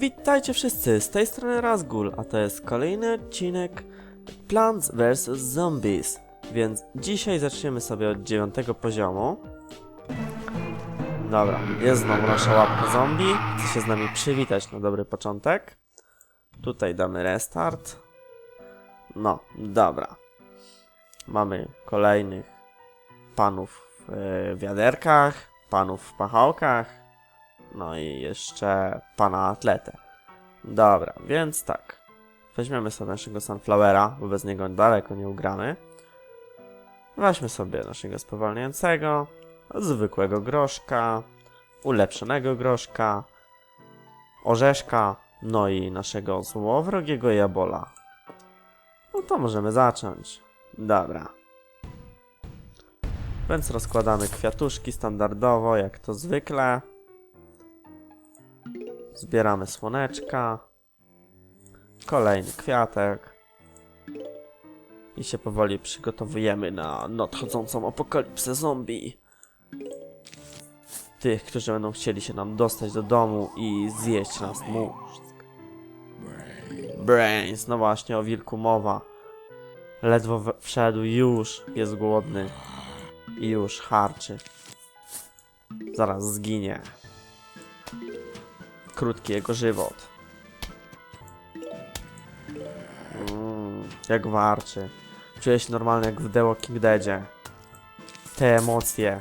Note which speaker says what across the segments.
Speaker 1: Witajcie wszyscy, z tej strony Razgul, a to jest kolejny odcinek Plants vs Zombies. Więc dzisiaj zaczniemy sobie od dziewiątego poziomu. Dobra, jest znowu nasza łapka zombie. Chce się z nami przywitać na dobry początek. Tutaj damy restart. No, dobra. Mamy kolejnych panów w e, wiaderkach, panów w pachałkach, no i jeszcze pana atletę. Dobra, więc tak. Weźmiemy sobie naszego Sunflowera, bo bez niego daleko nie ugramy. Weźmy sobie naszego spowalniającego, zwykłego groszka, ulepszonego groszka, orzeszka, no i naszego złowrogiego jabola. No to możemy zacząć. Dobra. Więc rozkładamy kwiatuszki standardowo, jak to zwykle. Zbieramy słoneczka. Kolejny kwiatek. I się powoli przygotowujemy na nadchodzącą apokalipsę zombie. Tych, którzy będą chcieli się nam dostać do domu i zjeść nas mózg. Brains, no właśnie o wilku mowa. Ledwo wszedł, już jest głodny. I już harczy. Zaraz zginie krótki jego żywot. Mm, jak warczy. Czuję się normalnie jak w The Walking Deadzie. Te emocje.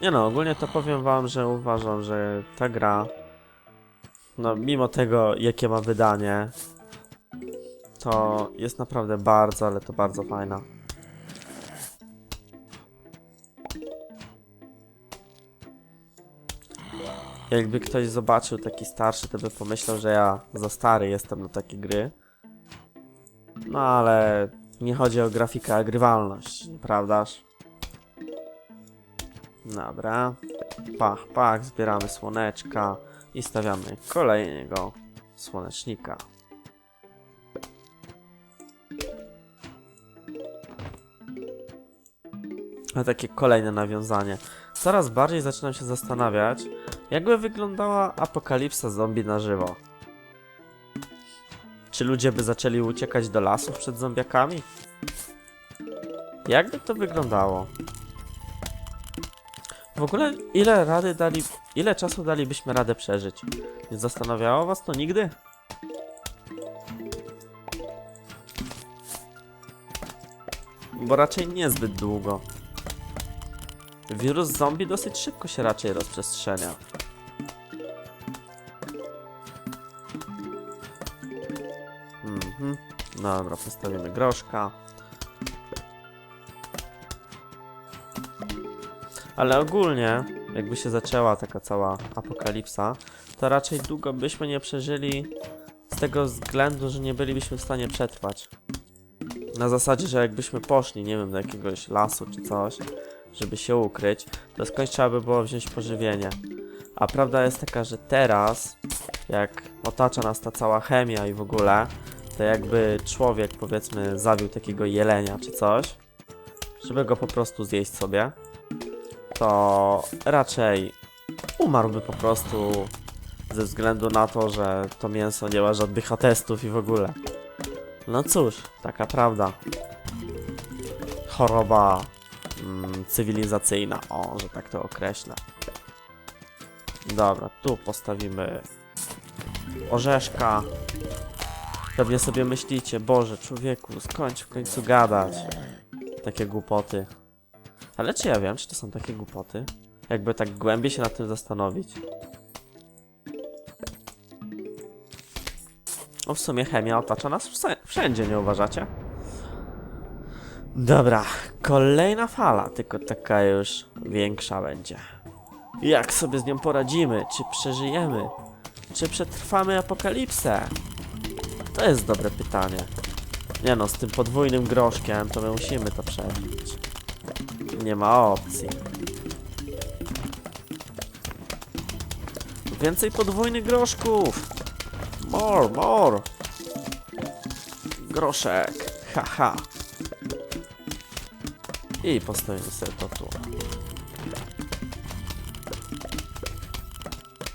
Speaker 1: Nie no, ogólnie to powiem wam, że uważam, że ta gra, no mimo tego jakie ma wydanie, to jest naprawdę bardzo, ale to bardzo fajna. Jakby ktoś zobaczył taki starszy, to by pomyślał, że ja za stary jestem na takie gry. No ale nie chodzi o grafikę, a grywalność, nieprawdaż? Dobra. Pach, pach, zbieramy słoneczka i stawiamy kolejnego słonecznika. A takie kolejne nawiązanie. Coraz bardziej zaczynam się zastanawiać, jakby wyglądała apokalipsa zombie na żywo? Czy ludzie by zaczęli uciekać do lasów przed zombiakami? Jakby to wyglądało? W ogóle ile rady dali, ile czasu dalibyśmy radę przeżyć? Nie zastanawiało was to nigdy? Bo raczej niezbyt długo. Wirus zombie dosyć szybko się raczej rozprzestrzenia. Mhm. Dobra, postawimy groszka. Ale ogólnie, jakby się zaczęła taka cała apokalipsa, to raczej długo byśmy nie przeżyli z tego względu, że nie bylibyśmy w stanie przetrwać. Na zasadzie, że jakbyśmy poszli, nie wiem, do jakiegoś lasu czy coś, żeby się ukryć, to skądś trzeba by było wziąć pożywienie. A prawda jest taka, że teraz, jak otacza nas ta cała chemia i w ogóle, to jakby człowiek, powiedzmy, zabił takiego jelenia czy coś, żeby go po prostu zjeść sobie, to raczej umarłby po prostu ze względu na to, że to mięso nie ma żadnych atestów i w ogóle. No cóż, taka prawda. Choroba mm, cywilizacyjna, o, że tak to określę. Dobra, tu postawimy orzeszka. Pewnie sobie myślicie, Boże, człowieku, skończ w końcu gadać. Takie głupoty. Ale czy ja wiem, czy to są takie głupoty? Jakby tak głębiej się nad tym zastanowić. No w sumie chemia otacza nas wszędzie, nie uważacie? Dobra, kolejna fala, tylko taka już większa będzie. Jak sobie z nią poradzimy? Czy przeżyjemy? Czy przetrwamy apokalipsę? To jest dobre pytanie. Nie no, z tym podwójnym groszkiem to my musimy to przeżyć. Nie ma opcji. Więcej podwójnych groszków! More, more! Groszek, haha. I postawimy sobie to tu.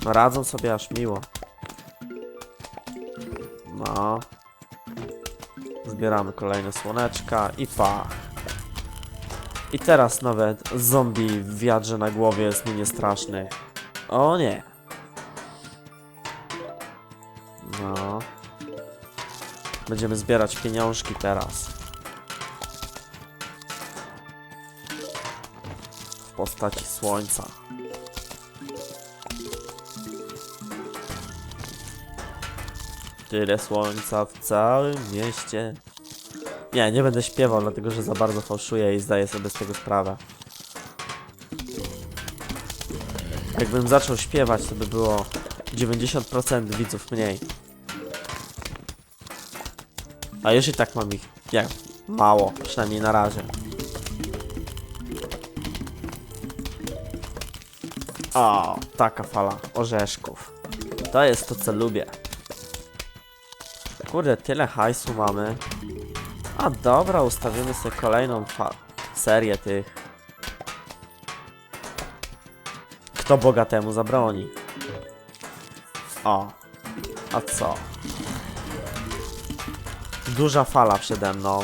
Speaker 1: No radzą sobie aż miło. No. Zbieramy kolejne słoneczka i pach. I teraz nawet zombie w wiadrze na głowie jest mi niestraszny. O nie. No. Będziemy zbierać pieniążki teraz. Postaci słońca. Tyle słońca w całym mieście. Nie, nie będę śpiewał, dlatego że za bardzo fałszuję i zdaję sobie z tego sprawę. Jakbym zaczął śpiewać, to by było 90% widzów mniej. A już i tak mam ich, jak, mało, przynajmniej na razie. O, taka fala orzeszków. To jest to, co lubię. Kurde, tyle hajsu mamy. A dobra, ustawimy sobie kolejną serię tych. Kto bogatemu zabroni? O, a co? Duża fala przede mną.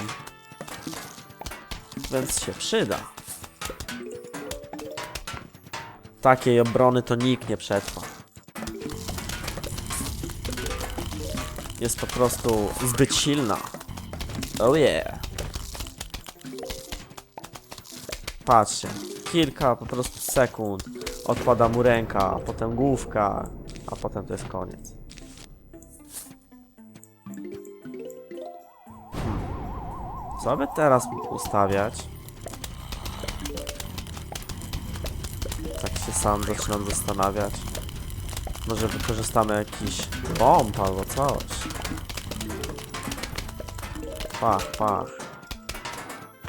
Speaker 1: Więc się przyda. Takiej obrony to nikt nie przetrwa. Jest po prostu zbyt silna. Oh yeah. Patrzcie, kilka po prostu sekund odpada mu ręka, a potem główka, a potem to jest koniec. Hmm. Co by teraz ustawiać? Tak się sam zaczynam zastanawiać. Może wykorzystamy jakiś bomb albo coś. Pach, pach.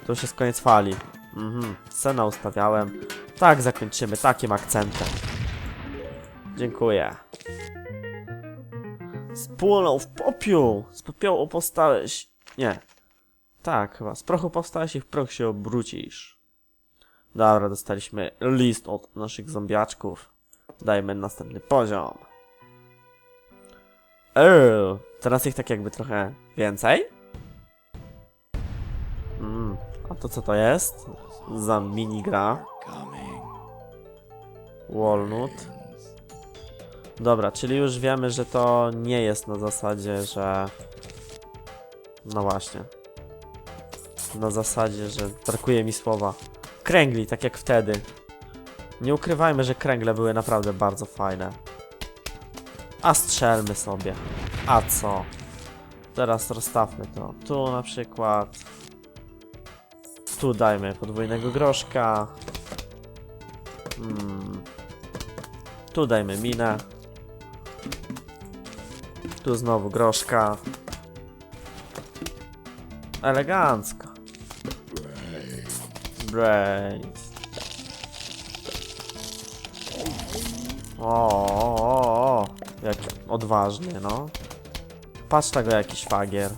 Speaker 1: To już jest koniec fali. Mhm, scenę ustawiałem. Tak, zakończymy takim akcentem. Dziękuję. Spłonął w popiół! Z popiołu powstałeś... Nie. Tak, chyba. Z prochu powstałeś i w proch się obrócisz. Dobra, dostaliśmy list od naszych zombiaczków. Dajmy następny poziom. Eee, teraz ich tak jakby trochę więcej. Mm, a to co to jest? Za minigra. Walnut. Dobra, czyli już wiemy, że to nie jest na zasadzie, że... No właśnie. Na zasadzie, że brakuje mi słowa. Kręgli, tak jak wtedy. Nie ukrywajmy, że kręgle były naprawdę bardzo fajne. A strzelmy sobie. A co? Teraz rozstawmy to. Tu na przykład. Tu dajmy podwójnego groszka. Hmm. Tu dajmy minę. Tu znowu groszka. Elegancko. Brains. O, o, o, jaki odważny, no. Patrz tego jakiś fagier.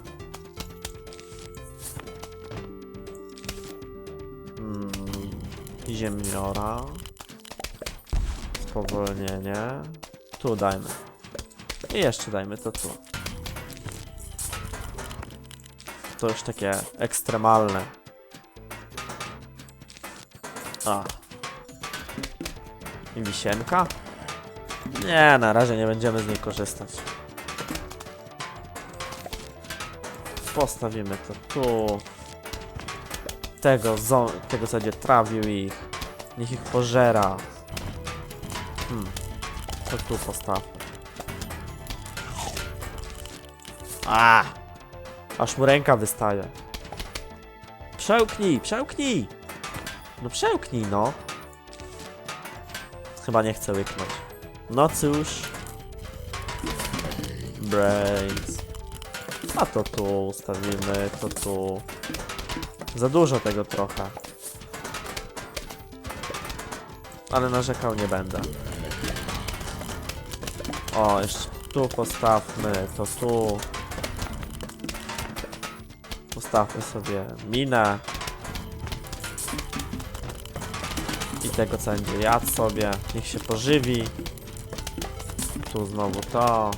Speaker 1: Mm, ziemniora. Spowolnienie. Tu dajmy. I jeszcze dajmy to tu. To już takie ekstremalne. A. I wisienka? Nie, na razie nie będziemy z niej korzystać. Postawimy to tu. Tego, tego co będzie trawił ich. Niech ich pożera. Hmm. Co tu postawmy? A! Aż mu ręka wystaje. Przełknij, przełknij! No przełknij, no. Chyba nie chcę łyknąć. No cóż. Brains. A to tu ustawimy, to tu. Za dużo tego trochę. Ale narzekał nie będę. O, jeszcze tu postawmy, to tu. Postawmy sobie minę. I tego co będzie jadł sobie. Niech się pożywi. tu znowu to.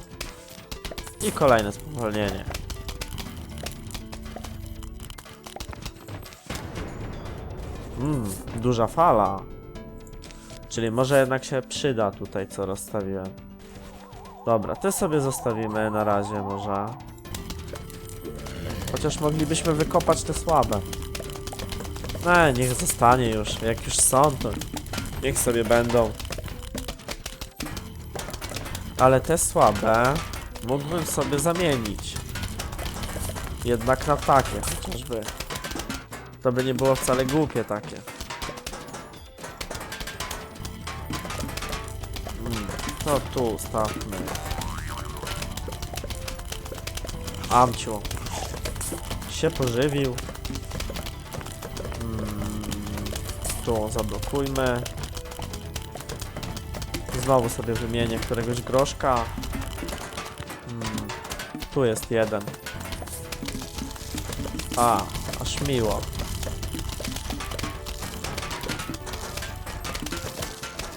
Speaker 1: I kolejne spowolnienie. Mmm, duża fala. Czyli może jednak się przyda tutaj, co rozstawiłem. Dobra, te sobie zostawimy na razie może. Chociaż moglibyśmy wykopać te słabe. No, niech zostanie już. Jak już są, to niech sobie będą. Ale te słabe mógłbym sobie zamienić. Jednak na takie chociażby. To by nie było wcale głupie takie. Mm, to tu stawmy. Amciu. Się pożywił. Tu zablokujmy. Znowu sobie wymienię któregoś groszka. Mm, tu jest jeden. A, aż miło.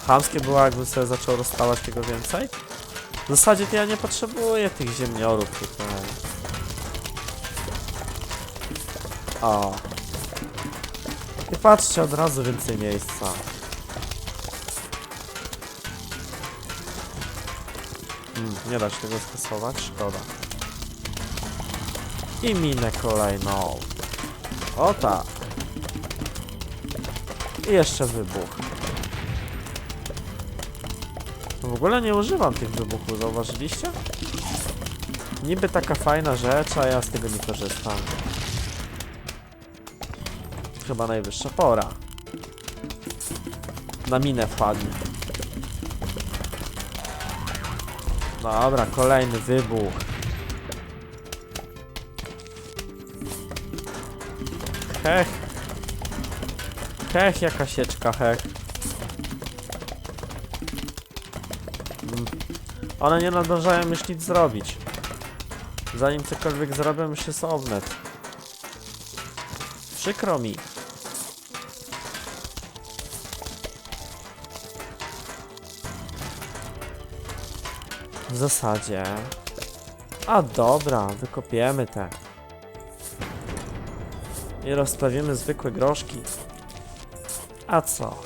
Speaker 1: Chamskie było, jakby sobie zaczął rozstawać tego więcej. W zasadzie to ja nie potrzebuję tych ziemniorów tutaj. O. I patrzcie, od razu więcej miejsca. Mm, nie da się tego skasować, szkoda. I minę kolejną. O tak. I jeszcze wybuch. W ogóle nie używam tych wybuchów, zauważyliście? Niby taka fajna rzecz, a ja z tego nie korzystam. Chyba najwyższa pora. Na minę wpadnie. Dobra, kolejny wybuch. Hech. Hech, jaka sieczka, hech. Mm. One nie nadążają już nic zrobić. Zanim cokolwiek zrobią, już jest ownet. Przykro mi. W zasadzie. A dobra, wykopiemy te. I rozstawimy zwykłe groszki. A co?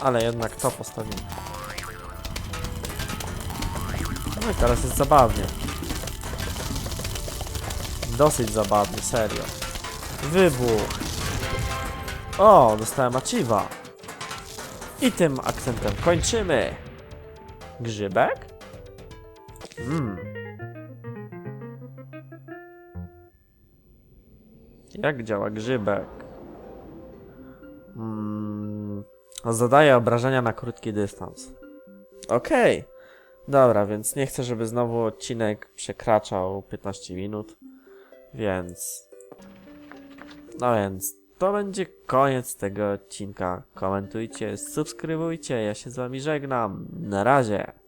Speaker 1: Ale jednak to postawimy. No i teraz jest zabawnie. Dosyć zabawnie, serio. Wybuch. O, dostałem achieva. I tym akcentem kończymy. Grzybek? Mmm. Jak działa grzybek? Mm, zadaje obrażenia na krótki dystans. Okej. Dobra, więc nie chcę, żeby znowu odcinek przekraczał 15 minut. Więc. No więc. To będzie koniec tego odcinka. Komentujcie, subskrybujcie. Ja się z wami żegnam. Na razie.